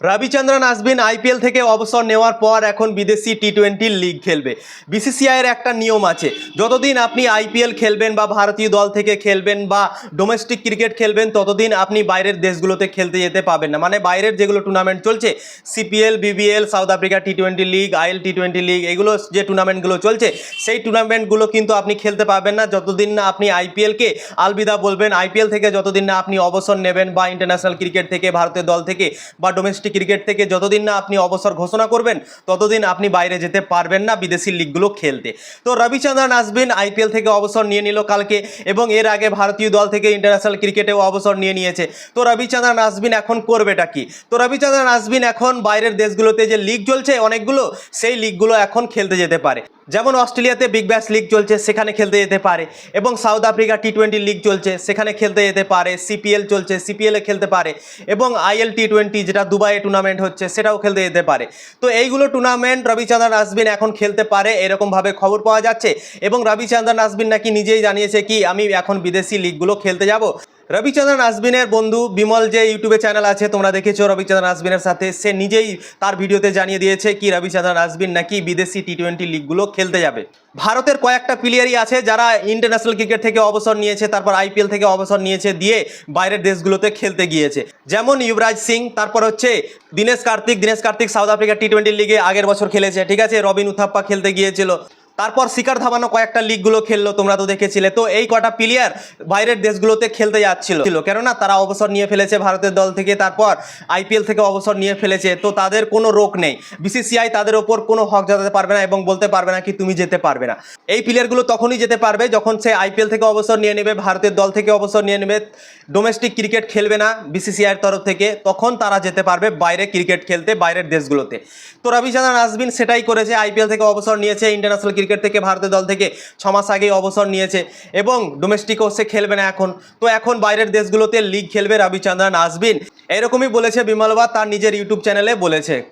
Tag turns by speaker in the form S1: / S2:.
S1: Ravichandran Ashwin IPL থেকে অবসর নেওয়ার পর এখন বিদেশি টি টোয়েন্টি লিগ খেলবে। বিসিসিআইয়ের একটা নিয়ম আছে, যতদিন আপনি আইপিএল খেলবেন বা ভারতীয় দল থেকে খেলবেন বা ডোমেস্টিক ক্রিকেট খেলবেন, ততদিন আপনি বাইরের দেশগুলোতে খেলতে যেতে পাবেন না। মানে বাইরের যেগুলো টুর্নামেন্ট চলছে CPL BBL South Africa T twenty league IL T twenty league এগুলো যে টুর্নামেন্টগুলো চলছে, সেই টুর্নামেন্টগুলো কিন্তু আপনি খেলতে পারবেন না যতদিন না আপনি আইপিএলকে আলবিদা বলবেন। আইপিএল থেকে যতদিন না আপনি অবসর নেবেন বা ইন্টারন্যাশনাল ক্রিকেট থেকে ভারতের দল থেকে বা ডোমেস্টিক ক্রিকেট থেকে যতদিন না আপনি অবসর ঘোষণা করবেন, ততদিন আপনি বাইরে যেতে পারবেন না বিদেশি লিগগুলো খেলতে। তো রবিচন্দ্রন আসবেন আইপিএল থেকে অবসর নিয়ে নিল কালকে এবং এর আগে ভারতীয় দল থেকে ইন্টারন্যাশনাল ক্রিকেটেও অবসর নিয়ে নিয়েছে। তো রবিচন্দ্রন আসবিন এখন করবেটা কি? তো রবিচন্দ্রন আসবিন এখন বাইরের দেশগুলোতে যে লিগ চলছে অনেকগুলো, সেই লিগগুলো এখন খেলতে যেতে পারে। যেমন অস্ট্রেলিয়াতে বিগ ব্যাশ লিগ চলছে, সেখানে খেলতে যেতে পারে। এবং South Africa T twenty league চলছে, সেখানে খেলতে যেতে পারে। সিপিএল চলছে সিপিএলে খেলতে পারে। এবং আইএল টি টোয়েন্টি যেটা দুবাইয়ে টুর্নামেন্ট হচ্ছে, সেটাও খেলতে যেতে পারে। তো এইগুলো টুর্নামেন্ট রবিচন্দ্রন আসবিন এখন খেলতে পারে, এরকমভাবে খবর পাওয়া যাচ্ছে। এবং রবিচন্দ্রন আসবিন নাকি নিজেই জানিয়েছে কি, আমি এখন বিদেশি লিগগুলো খেলতে যাব। রবিচন্দ্রন আসবিনের বন্ধু বিমল যে ইউটিউবে চ্যানেল আছে, তোমরা দেখেছ রবিচন্দ্রন আসবিনের সাথে। সে নিজেই তার ভিডিওতে জানিয়ে দিয়েছে কি রবিচন্দ্রন আসবিন নাকি বিদেশি টি টোয়েন্টি লিগগুলো খেলতে যাবে। ভারতের কয়েকটা প্লেয়ারই আছে যারা ইন্টারন্যাশনাল ক্রিকেট থেকে অবসর নিয়েছে, তারপর আইপিএল থেকে অবসর নিয়েছে, দিয়ে বাইরের দেশগুলোতে খেলতে গিয়েছে। যেমন যুবরাজ সিং, তারপর হচ্ছে Dinesh Karthik. Dinesh Karthik South Africa T twenty লিগে আগের বছর খেলেছে, ঠিক আছে? রবিন উথাপ্পা খেলতে গিয়েছিল। তারপর শিকার ধাবানো কয়েকটা লিগগুলো খেললো, তোমরা তো দেখেছিলে। তো এই কটা প্লেয়ার বাইরের দেশগুলোতে খেলতে যাচ্ছিল। ছিল কেননা তারা অবসর নিয়ে ফেলেছে ভারতের দল থেকে, তারপর আইপিএল থেকে অবসর নিয়ে ফেলেছে। তো তাদের কোনো রোগ নেই। বিসিসিআই তাদের ওপর কোনো হক জানাতে পারবে না এবং বলতে পারবে না কি তুমি যেতে পারবে না। এই প্লেয়ারগুলো তখনই যেতে পারবে যখন সে আইপিএল থেকে অবসর নিয়ে নেবে, ভারতের দল থেকে অবসর নিয়ে নেবে ডোমেস্টিক ক্রিকেট খেলবে না বিসিসিআইয়ের তরফ থেকে, তখন তারা যেতে পারবে বাইরে ক্রিকেট খেলতে, বাইরের দেশগুলোতে। তো রবিচন্দ্রন আসবিন সেটাই করেছে আইপিএল থেকে অবসর নিয়েছে ইন্টারন্যাশনাল ক্রিকেট থেকে ভারতের দল থেকে ছমাস মাস আগেই অবসর নিয়েছে এবং ডোমেস্টিকও সে খেলবে না এখন। তো এখন বাইরের দেশগুলোতে লিগ খেলবে রবিচন্দ্রন আসবিন। এরকমই বলেছে বিমলবা তার নিজের ইউটিউব চ্যানেলে বলেছে।